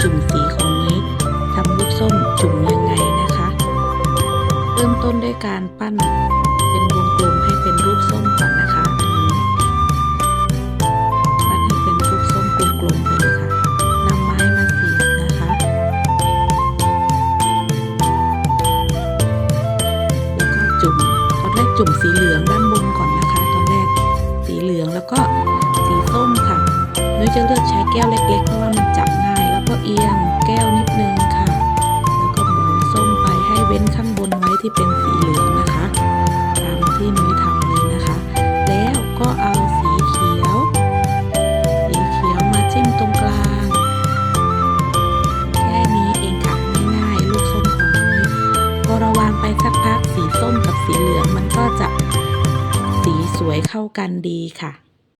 จุ่มสีของนุ้ยทำลูกส้มจุ่มยังไงนะคะ เริ่มต้นด้วยการปั้นเป็นวงกลมให้เป็นรูปส้มก่อนนะคะปั้นให้เป็นรูปส้มกลมๆไปเลยค่ะนำไม้มาเสียบนะคะ แล้วก็จุ่มตอนแรกจุ่มสีเหลืองด้านบนก่อนนะคะ ตอนแรกสีเหลืองแล้วก็สีส้มค่ะนุ้ยจะเลือกใช้แก้วเล็กๆเพราะว่ามันจับง่าย ว้นข้างบนไว้ที่เป็นสีเหลืองนะคะตามที่นุ้ยทำเลยนะคะ แล้วก็เอาสีเขียว สีเขียวมาจิ้มตรงกลาง แค่นี้เองค่ะง่ายๆลูกส้มของนุ้ยพอเราวางไปสักพักสีส้มกับสีเหลืองมันก็จะสีสวยเข้ากันดีค่ะ